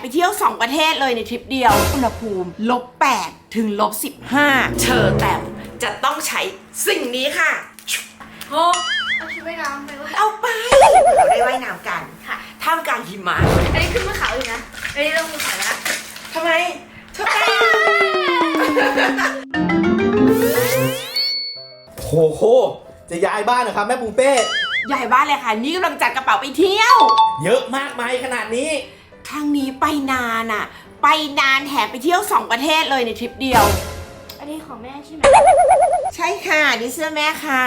ไปเที่ยว 2 ประเทศเลยในทริปเดียว อุณหภูมิลบ8ถึงลบ15เชอร์แตมจะต้องใช้สิ่งนี้ค่ะ โอ้เอาชุดว่ายน้ำไปไว้เอาไป เราได้ว่ายน้ำกันค่ะท่ามกลางหิมะอันนี้ขึ้นมาเขาอยู่นะอันนี้ลงมาเขาแล้วทำไมเชอร์แตมโหโหจะย้ายบ้านนะครับแม่ปูเป้ ใหญ่บ้านเลยค่ะ นี่กำลังจัดกระเป๋าไปเที่ยว เยอะมากมายขนาดนี้ ครั้งนี้ไปนานอะไปนานแถมไปเที่ยว2ประเทศเลยในทริปเดียว อันนี้ของแม่ใช่ไหม ใช่ค่ะนี่เสื้อแม่ค่ะ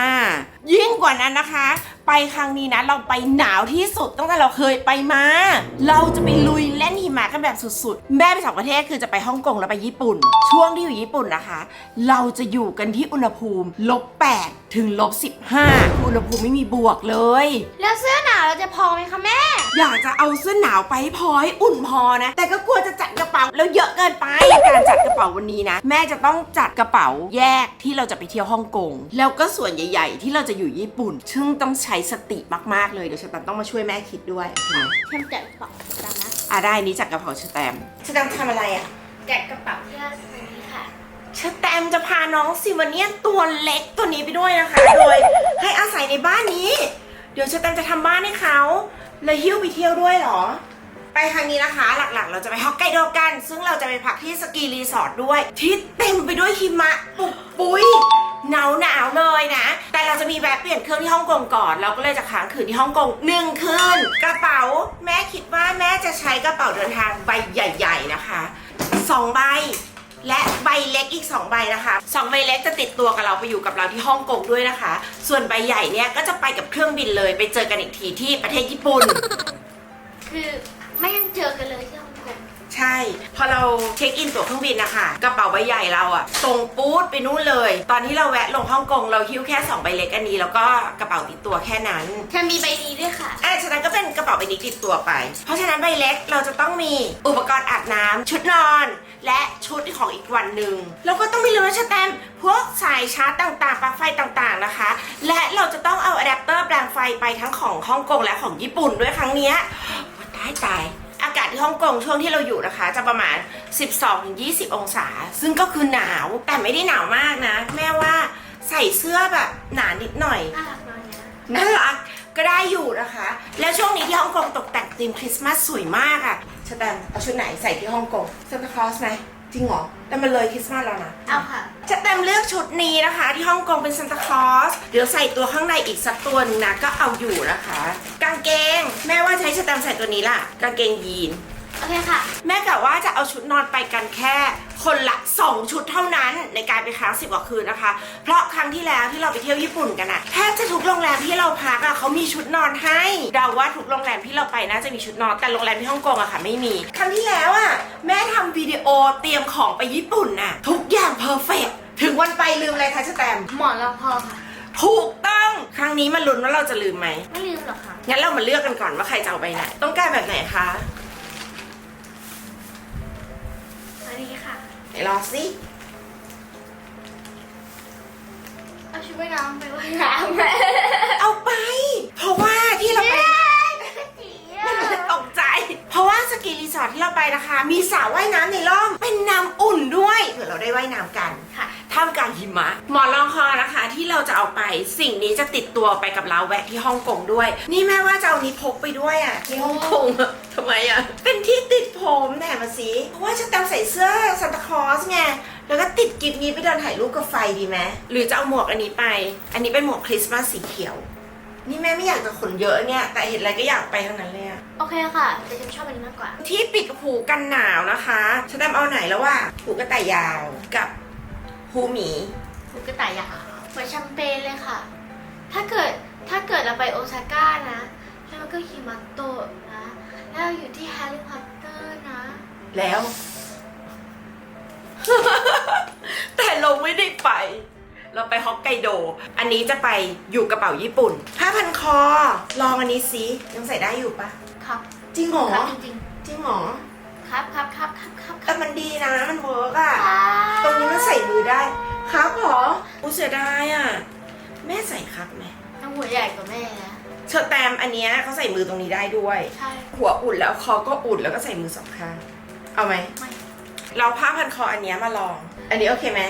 ยิ่งกว่านั้นนะคะ ไปครั้งนี้นะเราไปหนาวที่สุดตั้งแต่เราเคยไปมา เราจะไปลุยเล่นหิมะกันแบบสุดๆ แม่ไปสองประเทศคือจะไปฮ่องกงแล้วไปญี่ปุ่น ช่วงที่อยู่ญี่ปุ่นนะคะ เราจะอยู่กันที่อุณหภูมิลบ8ถึงลบ15อุณหภูมิไม่มีบวกเลย แล้วเสื้อหนาวเราจะพอไหมคะแม่ อยากจะเอาเสื้อหนาวไปให้พอให้อุ่นพอนะ แต่ก็กลัวจะจัดกระเป๋าแล้วเยอะเกินไปการจัดกระเป๋าวันนี้นะ แม่จะต้องจัดกระเป๋าแยกที่เราจะไปเที่ยวฮ่องกงแล้วก็ส่วนใหญ่ ๆ ที่เราจะอยู่ญี่ปุ่น ซึ่งต้องใช้สติมากๆเลยเดี๋ยวฉันต้องมาช่วยแม่คิดด้วยโอเคไหมทำแกะกระเป๋าตามนะอะได้นี้จัดกระเป๋าชแตมชแตมทำอะไรอะแกะกระเป๋าที่เราใส่นี้ค่ะชแตมจะพาน้องซิวาเนียนตัวเล็กตัวนี้ไปด้วยนะคะ โดยให้อาศัยในบ้านนี้ เดี๋ยวชแตมจะทำบ้านให้เขาเลยหิ้วไปเที่ยวด้วยเหรอไปครั้งนี้นะคะ หลักๆ เราจะไปฮอกไกโดกัน ซึ่งเราจะไปพักที่สกีรีสอร์ทด้วย ที่เต็มไปด้วยหิมะปุกปุยหนาวหนาวๆเลยนะ แต่เราจะ มีแวะเปลี่ยนเครื่องที่ฮ่องกงก่อน เราก็เลยจะค้างคืนที่ฮ่องกงหนึ่งคืนกระเป๋า แม่คิดว่าแม่จะใช้กระเป๋าเดินทางใบใหญ่ ๆนะคะสองใบและใบเล็กอีก 2 ใบนะคะสองใบเล็กจะติดตัวกับเราไปอยู่กับเราที่ฮ่องกงด้วยนะคะ ส่วนใบใหญ่เนี่ยก็จะไปกับเครื่องบินเลย ไปเจอกันอีกทีที่ประเทศญี่ปุ่น คือไม่ยังเจอกันเลยที่ฮ่องกงใช่ พอเราเช็คอินตั๋วเครื่องบินนะคะกระเป๋าใบใหญ่เราอะส่งปู๊ดไปนู่นเลย ตอนที่เราแวะลงฮ่องกงเราหิ้วแค่2ใบเล็กอันนี้ แล้วก็กระเป๋าติดตัวแค่นั้นเธอมีใบนี้ด้วยค่ะ อะฉะนั้นก็เป็นกระเป๋าใบนี้ติดตัวไป เพราะฉะนั้นใบเล็กเราจะต้องมีอุปกรณ์อาบน้ำชุดนอน และชุดของอีกวันหนึ่งแล้วก็ต้องมีเรือชแตมป์พวกสายชาร์จต่างๆปลั๊กไฟต่างๆนะคะ และเราจะต้องเอาอะแดปเตอร์แปลงไฟไปทั้งของฮ่องกงและของญี่ปุ่นด้วยครั้งเนี้ยว่าตายตาย อากาศที่ฮ่องกงช่วงที่เราอยู่นะคะ จะประมาณ 12-20 องศา ซึ่งก็คือหนาวแต่ไม่ได้หนาวมากนะ แม่ว่าใส่เสื้อแบบหนานิดหน่อยน่ารักน้อยนะน่ารักก็ได้อยู่นะคะ แล้วช่วงนี้ที่ฮ่องกงตกแต่งธีมคริสต์มาสสวยมากอะ่ะชแตมป์เอาชุดไหนใส่ที่ฮ่องกงซานตาคลอสไหมจริงเหรอ แต่มันเลยคริสต์มาสแล้วนะเอาค่ะชแตมป์เลือกชุดนี้นะคะ ที่ฮ่องกงเป็นซานตาคลอสเดี๋ยวใส่ตัวข้างในอีกสักตัวหนึงนะก็เอาอยู่นะคะกางเกง แม่ว่าจะใช้ชแตมป์ใส่ตัวนี้ล่ะ กางเกงยีน โอเคค่ะ แม่กะว่าจะเอาชุดนอนไปกันแค่ คนละ 2 ชุดเท่านั้นในการไปค้างสิบกว่าคืนนะคะ เพราะครั้งที่แล้วที่เราไปเที่ยวญี่ปุ่นกันอะแทบจะทุกโรงแรมที่เราพักอะเขามีชุดนอนให้เดาว่าทุกโรงแรมที่เราไปน่าจะมีชุดนอนแต่โรงแรมที่ฮ่องกงอะค่ะไม่มี ครั้งที่แล้วอะแม่ทำวิดีโอเตรียมของไปญี่ปุ่นน่ะทุกอย่างเพอร์เฟกถึงวันไปลืมอะไรคะชแตมป์ หมอนรองคอค่ะ ถูกต้อง ครั้งนี้มาลุ้นว่าเราจะลืมไหม ไม่ลืมหรอกค่ะ งั้นเรามาเลือกกันก่อนว่าใครจะเอาไปไหน ต้องการแบบไหนคะอันนี้ค่ะ ไหนลองสิเอาชุดว่ายน้ำไปว่ายน้ำแม่เอาไป เพราะว่าที่เราไปจีอะตกใจ เพราะว่าสกีรีสอร์ทที่เราไปนะคะ มีสระว่ายน้ำในร่มเป็นน้ำอุ่นด้วยเผื่อเราได้ว่ายน้ำกันค่ะ ท่ามกลางหิมะ หมอนรองคอนะคะที่เราจะเอาไปสิ่งนี้จะติดตัวไปกับเราแวะที่ฮ่องกงด้วย นี่แม่ว่าจะเอานี้พกไปด้วยอะที่ฮ่องกงอะทำไมอะเป็นที่ติดผมแหนมาสิเพราะว่าจะต้องใส่เสื้อซานตาคลอสไงแล้วก็ติดกิฟต์นี้ไปเดินถ่ายรูปกับไฟดีไหมหรือจะเอาหมวกอันนี้ไป อันนี้เป็นหมวกคริสต์มาสสีเขียว นี่แม่ไม่อยากจะขนเยอะเนี่ยแต่เห็นอะไรก็อยากไปทั้งนั้นเลยอะ โอเคค่ะ แต่ฉันชอบอันนี้มากกว่า ที่ปิดหูกันหนาวนะคะฉันทำเอาไหนแล้วว่า หูกระต่ายยาวกับ หูหมีลูกกระต่ายยาวเหมือนแชมเปญเลยค่ะ ถ้าเกิดถ้าเกิดเราไปโอซาก้านะ แล้วมันก็หิมะตกนะ แล้วเราอยู่ที่แฮร์รี่พอตเตอร์นะ แล้ว แต่เราไม่ได้ไป เราไปฮอกไกโด อันนี้จะไปอยู่กระเป๋าญี่ปุ่นผ้าพันคอ ลองอันนี้สิยังใส่ได้อยู่ปะครับ จริงเหรอครับจริงจริงเหรอๆ ครับครับครับครับครับคแต่รับมันดีนะมันเวิร์กอะครับตรงนี้มันใส่มือได้ ครับเหรออู้เสียดายอะแม่ใส่ครับไหมน้องหัวใหญ่กว่าแม่นะเชอร์แตมอันเนี้ยเขาใส่มือตรงนี้ได้ด้วย ใช่ หัวอุ่นแล้วคอก็อุ่นแล้วก็ใส่มือสองข้าง เอาไหม ไม่เราผ้าพันคออันเนี้ยมาลอง อันนี้โอเคไหม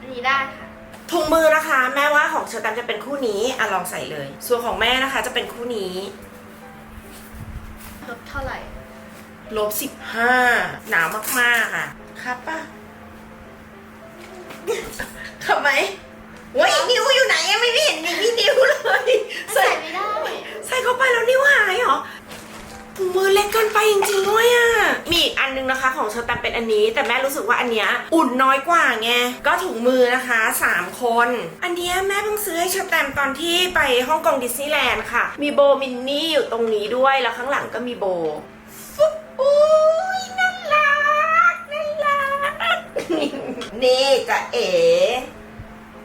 อันนี้ได้ค่ะ ถุงมือนะคะ แม่ว่าของเชอร์แตมจะเป็นคู่นี้อะลองใส่เลย ส่วนของแม่นะคะจะเป็นคู่นี้ลดเท่าไหร่ ลบสิบห้าหนาวมากๆอะ ครับป่ะทำไมเว้ยนิ้วอยู่ไหนอะไม่เห็นมีนิ้วเลยใส่ไม่ได้ ใส่เข้าไปแล้วนิ้วหายเหรอถุงมือเล็กเกินไปจริงๆด้วยอะ มีอีกอันนึงนะคะของเชอร์แตมเป็นอันนี้ แต่แม่รู้สึกว่าอันเนี้ยอุ่นน้อยกว่าไง ก็ถุงมือนะคะสามคน อันเนี้ยแม่เพิ่งซื้อให้เชอร์แตมตอนที่ไปฮ่องกงดิสนีย์แลนด์ค่ะ มีโบมินนี่อยู่ตรงนี้ด้วย แล้วข้างหลังก็มีโบฟุ๊บ อุ้ยน่ารักน่ารัก นี่จะเอ๋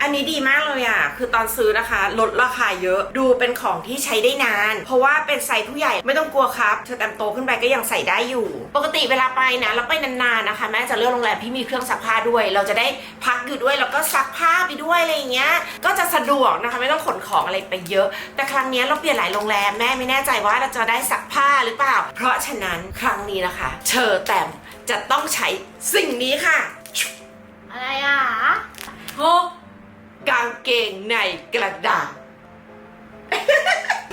อันนี้ดีมากเลยอะ คือตอนซื้อนะคะ ลดราคาเยอะ ดูเป็นของที่ใช้ได้นาน เพราะว่าเป็นไซส์ผู้ใหญ่ไม่ต้องกลัวครับเธอแตมโตขึ้นไปก็ยังใส่ได้อยู่ ปกติเวลาไปนะแล้วไปนานๆนะคะ แม่จะเลือกโรงแรมที่มีเครื่องซักผ้าด้วย เราจะได้พักอยู่ด้วยแล้วก็ซักผ้าไปด้วยอะไรอย่างเงี้ย ก็จะสะดวกนะคะไม่ต้องขนของอะไรไปเยอะ แต่ครั้งเนี้ยเราเปลี่ยนหลายโรงแรมแม่ไม่แน่ใจว่าเราจะได้ซักผ้าหรือเปล่า เพราะฉะนั้นครั้งนี้นะคะ เชอแตมจะต้องใช้สิ่งนี้ค่ะ อะไรอะโฮ กางเกงในกระดาษ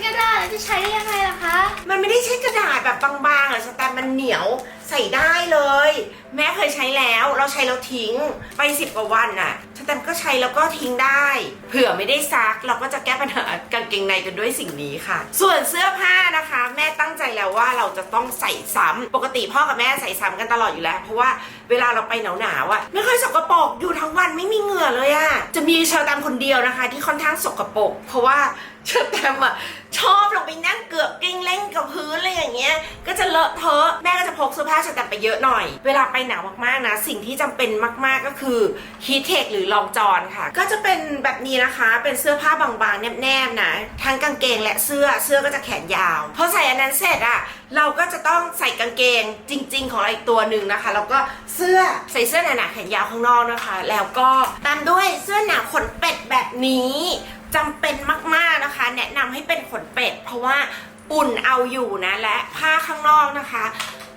กระดาษจะใช้ได้ยังไงล่ะคะ มันไม่ได้ใช้กระดาษแบบบางๆหรอกสแตมป์มันเหนียว ใส่ได้เลย แม่เคยใช้แล้วเราใช้แล้วทิ้งไปสิบกว่าวันน่ะสแตมก็ใช้แล้วก็ทิ้งได้ เผื่อไม่ได้ซักเราก็จะแก้ปัญหากางเกงในกันด้วยสิ่งนี้ค่ะ ส่วนเสื้อผ้านะคะ แม่ตั้งใจแล้วว่าเราจะต้องใส่ซ้ำปกติพ่อกับแม่ใส่ซ้ำกันตลอดอยู่แล้ว เพราะว่าเวลาเราไปหนาวๆอะไม่ค่อยสกปรกอยู่ทั้งวันไม่มีเหงื่อเลยอะจะมีเชอร์แตมคนเดียวนะคะ ที่ค่อนข้างสกปรกเพราะว่า เชอแตมอะชอบลงไปนั่งเกือบกลิ้งเล่งกับพื้นอะไรอย่างเงี้ย ก็จะเลอะเทอะแม่ก็จะพกเสื้อผ้าสแตมไปเยอะหน่อย เวลาไปหนาวมากๆนะ สิ่งที่จำเป็นมากๆก็คือฮีทเทคหรือรองจอนค่ะ ก็จะเป็นแบบนี้นะคะเป็นเสื้อผ้าบางๆแนบๆนะทั้งกางเกงและเสื้อเสื้อก็จะแขนยาวพอใส่อันนั้นเสร็จอะเราก็จะต้องใส่กางเกงจริง ๆ ของเราอีกตัวหนึ่งนะคะแล้วก็เสื้อใส่เสื้อหนาๆแขนยาวข้างนอกนะคะ แล้วก็ตามด้วยเสื้อหนาขนเป็ดแบบนี้ จำเป็นมากๆนะคะ แนะนำให้เป็นขนเป็ด เพราะว่าอุ่นเอาอยู่นะ และผ้าข้างนอกนะคะ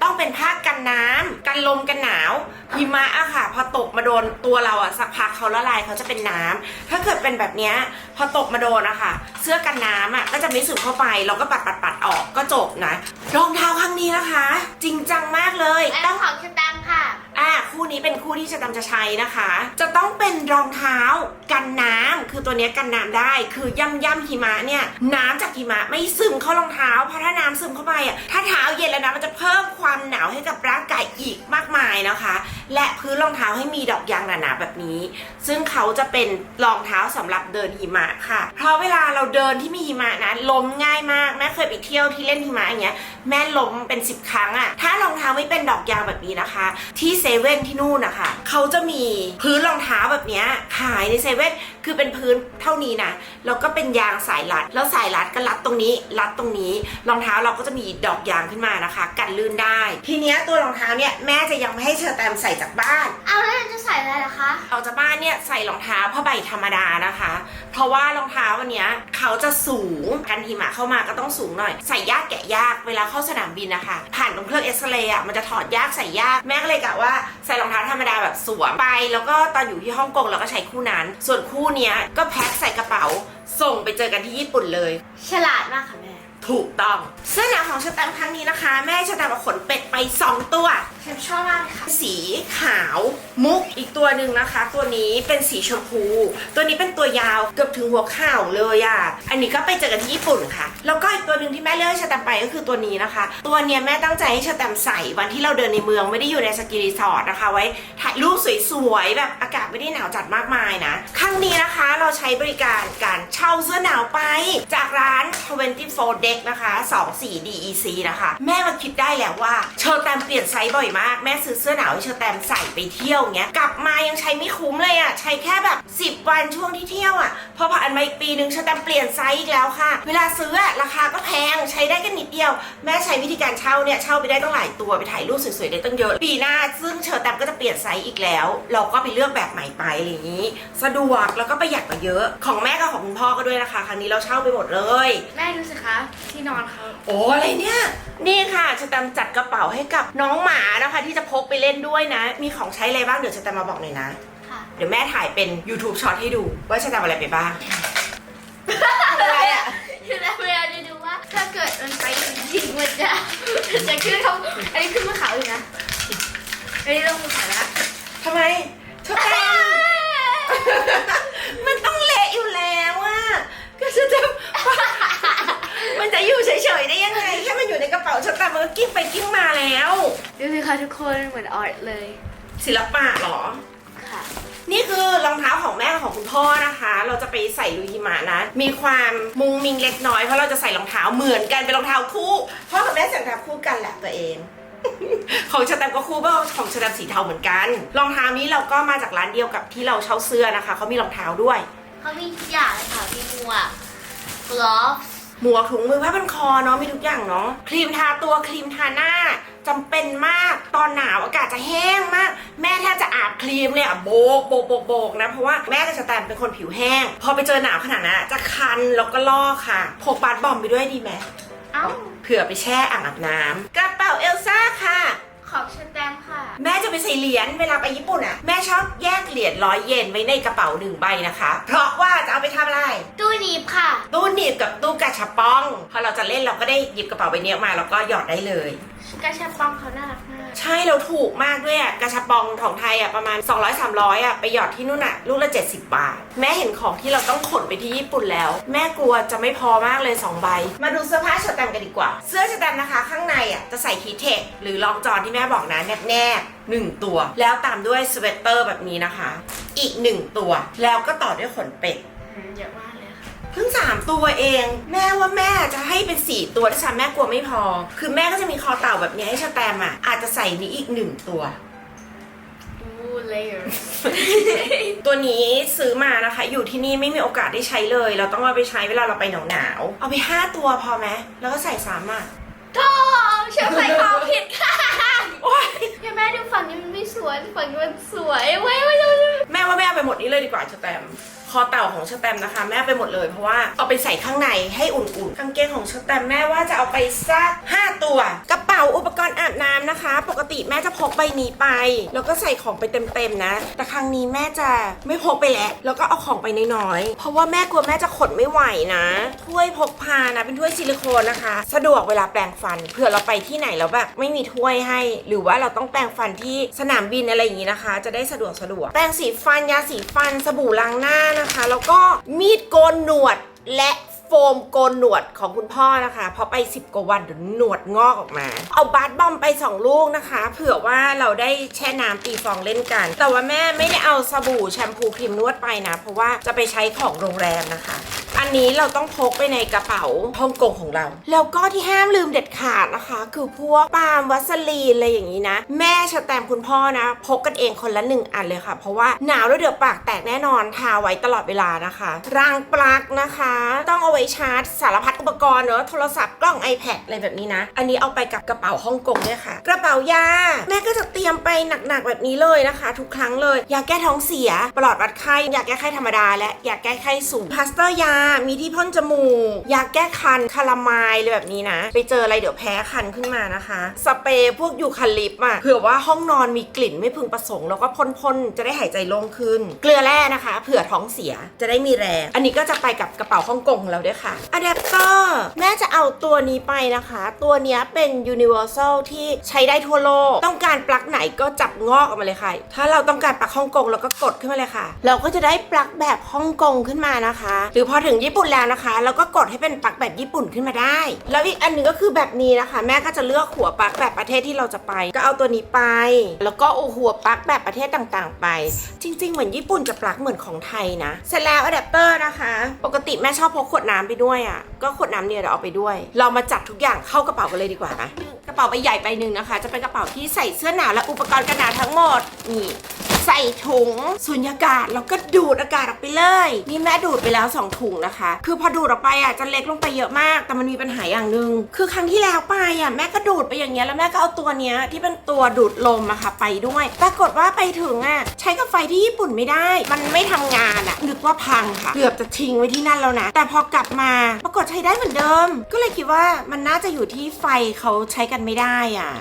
ต้องเป็นผ้ากันน้ำกันลมกันหนาวหิมะอะค่ะ พอตกมาโดนตัวเราอะสักพักเขาละลายเขาจะเป็นน้ำถ้าเกิดเป็นแบบนี้พอตกมาโดนอะค่ะ เสื้อกันน้ำอะก็จะไม่ซึมเข้าไปเราก็ปัดปัดปัดออกก็จบนะรองเท้าครั้งนี้นะคะ จริงจังมากเลยต้องของชแตมป์ค่ะ อะคู่นี้เป็นคู่ที่จะตำจะใช้นะคะ จะต้องเป็นรองเท้ากันน้ำคือตัวนี้กันน้ำได้ คือย่ำย่ำหิมะเนี่ยน้ำจากหิมะไม่ซึมเข้ารองเท้าเพราะถ้าน้ำซึมเข้าไปอะถ้าเท้าเย็นแล้วนะมันจะเพิ่มความหนาวให้กับร่างกายอีกมากมายนะคะ และพื้นรองเท้าให้มีดอกยางหนาๆแบบนี้ ซึ่งเขาจะเป็นรองเท้าสำหรับเดินหิมะค่ะ เพราะเวลาเราเดินที่มีหิมะนะล้มง่ายมากแม่เคยไปเที่ยวที่เล่นหิมะอย่างเงี้ยแม่ล้มเป็นสิบครั้งอะถ้ารองเท้าไม่เป็นดอกยางแบบนี้นะคะ ที่เซเว่นที่นู่นนะคะเขาจะมีพื้นรองเท้าแบบเนี้ยขายในเซเว่นคือเป็นพื้นเท่านี้นะแล้วก็เป็นยางสายรัด แล้วสายรัดก็รัดตรงนี้ รัดตรงนี้ รองเท้าเราก็จะมีดอกยางขึ้นมานะคะ กันลื่นได้ ทีเนี้ยตัวรองเท้าเนี่ยแม่จะยังไม่ให้เชอแตมใส่จากบ้าน เอาแล้วจะใส่อะไรล่ะคะออกจากบ้านเนี่ยใส่รองเท้าผ้าใบธรรมดานะคะ เพราะว่ารองเท้าวันเนี้ยเขาจะสูงกันหิมะเข้ามาก็ต้องสูงหน่อย ใส่ยากแกะยากเวลาเข้าสนามบินนะคะ ผ่านตรงเครื่องเอ็กซเรย์อะมันจะถอดยากใส่ยากแม่ก็เลยกะว่าใส่รองเท้าธรรมดาแบบสวมไป แล้วก็ตอนอยู่ที่ฮ่องกงเราก็ใช้คู่นั้น ส่วนคู่เนี้ยก็แพ็คใส่กระเป๋า ส่งไปเจอกันที่ญี่ปุ่นเลย ฉลาดมากค่ะแม่ ถูกต้องเสื้อหนาวของชาแตมป์ครั้งนี้นะคะ แม่ชาแตมป์เอาขนเป็ดไปสองตัวฉันชอบมากเลยค่ะ สีขาวมุกอีกตัวหนึ่งนะคะ ตัวนี้เป็นสีชมพู ตัวนี้เป็นตัวยาวเกือบถึงหัวเข่าเลยอะ่ะอันนี้ก็ไปเจอกันที่ญี่ปุ่นค่ะ แล้วก็อีกตัวหนึ่งที่แม่เลือกให้ชาแตมไปก็คือตัวนี้นะคะ ตัวเนี้ยแม่ตั้งใจให้ชาแตมใส่วันที่เราเดินในเมืองไม่ได้อยู่ในสกีรีสอร์ทนะคะ ไว้ถ่ายรูปสวยๆแบบอากาศไม่ได้หนาวจัดมากมายนะครั้งนี้นะคะเราใช้บริการการเช่าเสื้อหนาวไปจากร้าน 24 Day ล็กนะคะ 2 4 DEC นะคะ แม่มาคิดได้แล้วว่าเชอร์แตมเปลี่ยนไซส์บ่อยมาก แม่ซื้อเสื้อหนาวให้เชอร์แตมใส่ไปเที่ยวเงี้ย กลับมายังใช้ไม่คุ้มเลยอะ่ะ ใช้แค่แบบ 10 วันช่วงที่เที่ยวอะ่ะ พอผ่านมาอีกปีนึงเชอร์แตมเปลี่ยนไซส์อีกแล้วค่ะ เวลาซื้ออะราคาก็แพง ใช้ได้แค่นิดเดียว แม่ใช้วิธีการเช่าเนี่ย เช่าไปได้ต้องหลายตัว ไปถ่ายรูปสวยๆได้ตั้งเยอะ ปีหน้าซึ่งเชอร์แตมก็จะเปลี่ยนไซส์อีกแล้ว เราก็ไปเลือกแบบใหม่ไปอะไรอย่างนี้ สะดวกแล้วก็ประหยัดกว่าเยอะ ของแม่กับของคุณพ่อก็ด้วยนะคะ ครั้งนี้เราเช่าไปหมดเลย แม่ดูสิคะที่นอนเขาโอ้อะไรเนี่ย นี่ค่ะชะตามจัดกระเป๋าให้กับน้องหมานะคะที่จะพกไปเล่นด้วยนะ มีของใช้อะไรบ้างเดี๋ยวชะตามมาบอกหน่อยนะ ค่ะ เดี๋ยวแม่ถ่ายเป็น YouTube ช็อตให้ดู ว่าชะตามอะไรไปบ้าง อะไรอะคือแล้วเวลาจะดูว่าถ้าเกิดมันไปจริงๆมันจะมันจะขึ้นเขาอันนี้ขึ้นมาเขาอยู่นะอันนี้ลงมาขาแล้วทำไมชะตามมันต้องเละอยู่แล้วอะก็จะจะ มันจะ อยู่เฉยๆได้ยังไงแค่มันอยู่ในกระเป๋าชะตามมันก็กิ้งไปกิ้งมาแล้ว ดูสิคะทุกคนเหมือนอาร์ตเลยศิลปะเหรอ ค่ะ นี่คือรองเท้าของแม่กับของคุณพ่อนะคะ เราจะไปใส่ลุยหิมะนะ มีความมุงมิงเล็กน้อยเพราะเราจะใส่รองเท้าเหมือนกันเป็นรองเท้าคู่ พ่อกับแม่ใส่รองเท้าคู่กันแหละตัวเอง ของชาแตมก็คู่เพราะของชาแตมสีเทาเหมือนกัน รองเท้านี้เราก็มาจากร้านเดียวกับที่เราเช่าเสื้อนะคะเขามีรองเท้าด้วย เขามีทุกอย่างเลยค่ะมีหมวก gloves หมวกถุงมือผ้าพันคอเนาะมีทุกอย่างเนาะครีมทาตัวครีมทาหน้าจำเป็นมากตอนหนาวอากาศจะแห้งมาก แม่แทบจะอาบครีมเนี่ยโบกโบกโบกโบกนะเพราะว่าแม่กับสแตมเป็นคนผิวแห้ง พอไปเจอหนาวขนาดนั้นอะจะคันแล้วก็ลอกค่ะพกบาสบอมไปด้วยดีไหมเอ้าเผื่อไปแช่อ่างอาบน้ำกระเป๋าเอลซ่าค่ะ ขอบสแตมป์ค่ะ แม่จะไปใส่เหรียญเวลาไปญี่ปุ่นอะแม่ชอบแยกเหรียญร้อยเยนไว้ในกระเป๋าหนึ่งใบนะคะ เพราะว่าจะเอาไปทำอะไร ตู้หนีบค่ะ ตู้หนีบกับตู้กระชับปอง พอเราจะเล่นเราก็ได้หยิบกระเป๋าใบนี้ออกมาแล้วก็หยอดได้เลย กระชับปองเขาน่ารักมาก ใช่เราถูกมากด้วยอะกระชับปองของไทยอะประมาณ 200 300อะไปหยอดที่นู่นอะลูกละ 70 บาท แม่เห็นของที่เราต้องขนไปที่ญี่ปุ่นแล้ว แม่กลัวจะไม่พอมากเลย 2 ใบ มาดูเสื้อผ้าชาแตมกันดีกว่า เสื้อชาแตมนะคะข้างในอะจะใส่ฮีทเทคหรือลองจอนที่แม่บอกนะแนบแนบๆหนึ่งตัว แล้วตามด้วยสเวตเตอร์แบบนี้นะคะ อีกหนึ่งตัว แล้วก็ต่อด้วยขนเป็ดเยอะมาก เลยค่ะเพิ่งสามตัวเอง แม่ว่าแม่จะให้เป็นสี่ตัวที่ฉันแม่กลัวไม่พอ คือแม่ก็จะมีคอเต่าแบบนี้ให้ชาแตมอะอาจจะใส่นี้อีกหนึ่งตัวอู้ layers ตัวนี้ซื้อมานะคะ อยู่ที่นี่ไม่มีโอกาสได้ใช้เลย เราต้องเอาไปใช้เวลาเราไปหนาวหนาวๆเอาไปห้าตัวพอไหมแล้วก็ใส่ซ้ำอะโธ่ฉันใส่ของผิดค่ะโอ๊ยพี่แม่ดูฝั่งนี้มันไม่สวยฝั่งนี้มันสวยเว้ยเว้ยเว้ยเว้ยแม่ว่าแม่เอาไปหมดนี้เลยดีกว่าชาแตมค อเต่าของชาแตมนะคะ แม่ไปหมดเลยเพราะว่าเอาไปใส่ข้างในให้อุ่นๆกางเกงของชาแตมแม่ว่าจะเอาไปสักห้าตัวกระเป๋าอุปกรณ์อาบน้ำนะคะ ปกติแม่จะพกใบนี้ไป แล้วก็ใส่ของไปเต็มๆนะ แต่ครั้งนี้แม่จะไม่พกไปแล้วแล้วก็เอาของไปน้อยๆเพราะว่าแม่กลัวแม่จะขนไม่ไหวนะถ้วยพกพานะเป็นถ้วยซิลิโคนนะคะ สะดวกเวลาแปรงฟันเผื่อเราไปที่ไหนแล้วแบบไม่มีถ้วยให้ หรือว่าเราต้องแปรงฟันที่สนามบินอะไรอย่างนี้นะคะ จะได้สะดวกสะดวกแปรงสีฟันยาสีฟันสบู่ล้างหน้านะคะแล้วก็มีดโกนหนวดและโฟมโกนหนวดของคุณพ่อนะคะพอไป 10 กว่าวันเดี๋ยวหนวดงอกออกมา เอาบาสบอมไป 2 ลูกนะคะ เผื่อว่าเราได้แช่น้ำตีฟองเล่นกัน แต่ว่าแม่ไม่ได้เอาสบู่แชมพูครีมนวดไปนะ เพราะว่าจะไปใช้ของโรงแรมนะคะ อันนี้เราต้องพกไปในกระเป๋าฮ่องกงของเรา แล้วก็ที่ห้ามลืมเด็ดขาดนะคะ คือพวกปาล์มวัสลีนอะไรอย่างนี้นะ แม่ชะแตมคุณพ่อนะ พกกันเองคนละหนึ่งอันเลยค่ะ เพราะว่าหนาวแล้วเดี๋ยวปากแตกแน่นอนทาไว้ตลอดเวลานะคะรางปลั๊กนะคะ ต้องเอาไว้ชาร์จสารพัดอุปกรณ์เนอะโทรศัพท์กล้อง iPad อะไรแบบนี้นะ อันนี้เอาไปกับกระเป๋าฮ่องกงด้วยค่ะ กระเป๋ายา แม่ก็จะเตรียมไปหนักๆแบบนี้เลยนะคะ ทุกครั้งเลยยาแก้ท้องเสียปลอดวัดไข้ยาแก้ไข้ธรรมดาและยาแก้ไข้สูงพลาสเตอร์ยามีที่พ่นจมูก ยาแก้คัน คารามล์อะไรแบบนี้นะ ไปเจออะไรเดี๋ยวแพ้คันขึ้นมานะคะ สเปรย์พวกยูคาลิปต์อะเผื่อว่าห้องนอนมีกลิ่นไม่พึงประสงค์แล้วก็พ่นๆ จะได้หายใจโล่งขึ้น เกลือแร่นะคะ เผื่อท้องเสียจะได้มีแรง อันนี้ก็จะไปกับกระเป๋าฮ่องกงของเราด้วยค่ะอะแดปเตอร์แม่จะเอาตัวนี้ไปนะคะ ตัวนี้เป็น universal ที่ใช้ได้ทั่วโลก ต้องการปลั๊กไหนก็จับงอกออกมาเลยค่ะ ถ้าเราต้องการปลั๊กฮ่องกงเราก็กดขึ้นมาเลยค่ะ เราก็จะได้ปลั๊กแบบฮ่องกงขึ้นมานะคะ หรือพอถึงงญี่ปุ่นแล้วนะคะ แล้วก็กดให้เป็นปลั๊กแบบญี่ปุ่นขึ้นมาได้ แล้วอีกอันหนึงก็คือแบบนี้นะคะ แม่ก็จะเลือกหัวปลั๊กแบบประเทศที่เราจะไป ก็เอาตัวนี้ไป แล้วก็เอหัวปลั๊กแบบประเทศต่างๆ ไป จริง ๆ เหมือนญี่ปุ่นจะปลั๊กเหมือนของไทยนะ เสร็จแล้วอะแดปเตอร์นะคะ ปกติแม่ชอบพกขวดน้ำไปด้วยอะ ก็ขวดน้ำเนี่ยเดี๋ยวเอาไปด้วย เรามาจัดทุกอย่างเข้ากระเป๋ากันเลยดีกว่านะกระเป๋าใบใหญ่ใบหนึ่งนะคะ จะเป็นกระเป๋าที่ใส่เสื้อหนาวและอุปกรณ์กันหนาวทั้งหมดนี่ใส่ถุงสุญญากาศแล้วก็ดูดอากาศออกไปเลย นี่แม่ดูดไปแล้ว 2 ถุงนะคะ คือพอดูดออกไปอะจะเล็กลงไปเยอะมาก แต่มันมีปัญหาอย่างหนึ่งคือครั้งที่แล้วไปอะแม่ก็ดูดไปอย่างเงี้ยแล้วแม่ก็เอาตัวเนี้ยที่เป็นตัวดูดลมอะค่ะไปด้วย ปรากฏว่าไปถึงอะใช้กับไฟที่ญี่ปุ่นไม่ได้ มันไม่ทำงานอะนึกว่าพังค่ะเกือบจะทิ้งไว้ที่นั่นแล้วนะแต่พอกลับมาปรากฏใช้ได้เหมือนเดิม ก็เลยคิดว่ามันน่าจะอยู่ที่ไฟเขาใช้กันไม่ได้อะ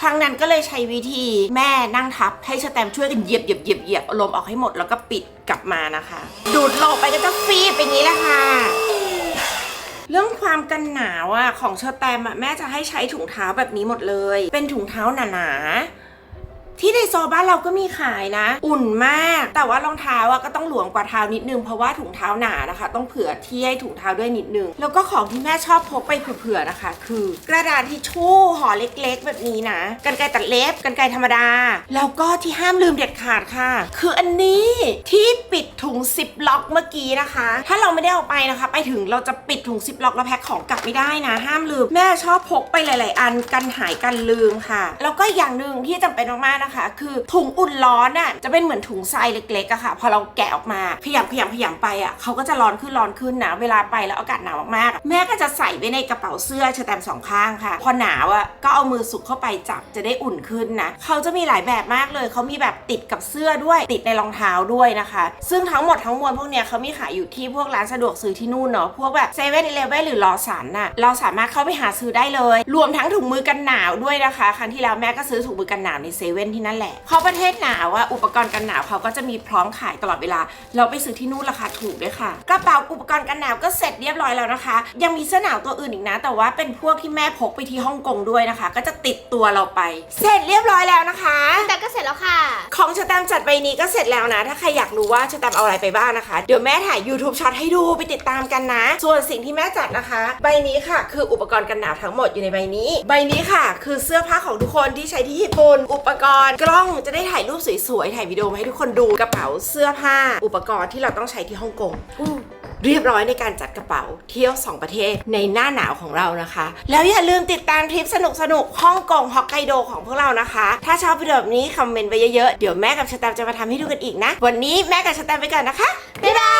ครั้งนั้นก็เลยใช้วิธีแม่นั่งทับให้สแตมช่วยกันเหยียบเหยียบเหยียบเหยียบลมออกให้หมดแล้วก็ปิดกลับมานะคะ ดูดลมไปก็จะฟีบอย่างนี้แหละค่ะเรื่องความกันหนาวอะของเชอแตมอะแม่จะให้ใช้ถุงเท้าแบบนี้หมดเลย เป็นถุงเท้าหนาๆ ที่ในโซบ้านเราก็มีขายนะ อุ่นมาก แต่ว่ารองเท้าอะก็ต้องหลวมกว่าเท้านิดนึง เพราะว่าถุงเท้าหนานะคะ ต้องเผื่อที่ให้ถุงเท้าด้วยนิดนึง แล้วก็ของที่แม่ชอบพกไปเผื่อๆนะคะ คือกระดาษทิชชู่ห่อเล็กๆ แบบนี้นะกันไกรตัดเล็บกันไกรธรรมดา แล้วก็ที่ห้ามลืมเด็ดขาดค่ะ คืออันนี้ที่ปิดถุงซิปล็อกเมื่อกี้นะคะ ถ้าเราไม่ได้เอาไปนะคะ ไปถึงเราจะปิดถุงซิปล็อกแล้วแพ็คของกลับไม่ได้นะ ห้ามลืมแม่ชอบพกไปหลาย ๆ อันกันหายกันลืมค่ะ แล้วก็อย่างหนึ่งที่จำเป็นมากๆนะคะคือถุงอุ่นร้อนอะจะเป็นเหมือนถุงทรายเล็กๆอะค่ะพอเราแกะออกมาขยำขยำขยำไปอะเขาก็จะร้อนขึ้นร้อนขึ้นนะเวลาไปแล้วอากาศหนาวมากๆแม่ก็จะใส่ไว้ในกระเป๋าเสื้อเชอแตมสองข้างค่ะ พอหนาวอะก็เอามือสุกเข้าไปจับจะได้อุ่นขึ้นนะเขาจะมีหลายแบบมากเลยเขามีแบบติดกับเสื้อด้วยติดในรองเท้าด้วยนะคะ ซึ่งทั้งหมดทั้งมวลพวกเนี้ยเขามีขายอยู่ที่พวกร้านสะดวกซื้อที่นู่นเนาะพวกแบบเซเว่นอีเลฟเว่นหรือลอสันน่ะเราสามารถเข้าไปหาซื้อได้เลย รวมทั้งถุงมือกันหนาวด้วยนะคะ ครั้งที่แล้วแม่ก็ซื้อถุงมือกันหนาวในเซเว่นที่นั่นแหละเพราะประเทศหนาวอะอุปกรณ์กันหนาวเขาก็จะมีพร้อมขายตลอดเวลา เราไปซื้อที่นู่นราคาถูกด้วยค่ะกระเป๋าอุปกรณ์กันหนาวก็เสร็จเรียบร้อยแล้วนะคะ ยังมีเสื้อหนาวตัวอื่นอีกนะ แต่ว่าเป็นพวกที่แม่พกไปที่ฮ่องกงด้วยนะคะ ก็จะติดตัวเราไป เสร็จเรียบร้อยแล้วนะคะแต่ก็เสร็จแล้วค่ะ ของชะแตมป์จัดใบนี้ก็เสร็จแล้วนะ ถ้าใครอยากรู้ว่าชะแตมป์เอาอะไรไปบ้างนะคะ เดี๋ยวแม่ถ่าย YouTube ช็อตให้ดูไปติดตามกันนะ ส่วนสิ่งที่แม่จัดนะคะ ใบนี้ค่ะ คืออุปกรณ์กันหนาวทั้งหมดอยู่ในใบนี้ ใบนี้ค่ะ คือเสื้อผ้าของทุกคนที่ใช้ที่ญี่ปุ่นอุปกรณ์กล้องจะได้ถ่ายรูปสวยๆ ถ่ายวิดีโอมาให้ทุกคนดูกระเป๋าเสื้อผ้า อุปกรณ์ที่เราต้องใช้ที่ฮ่องกงเรียบร้อยในการจัดกระเป๋าเที่ยว 2 ประเทศในหน้าหนาวของเรานะคะ แล้วอย่าลืมติดตามทริปสนุกๆฮ่องกงฮอกไกโดของพวกเรานะคะ ถ้าชอบวิดีโอแบบนี้คอมเมนต์ไปเยอะๆ เดี๋ยวแม่กับชะแตมป์จะมาทำให้ดูกันอีกนะ วันนี้แม่กับชะแตมป์ไปก่อนนะคะ บ๊ายบาย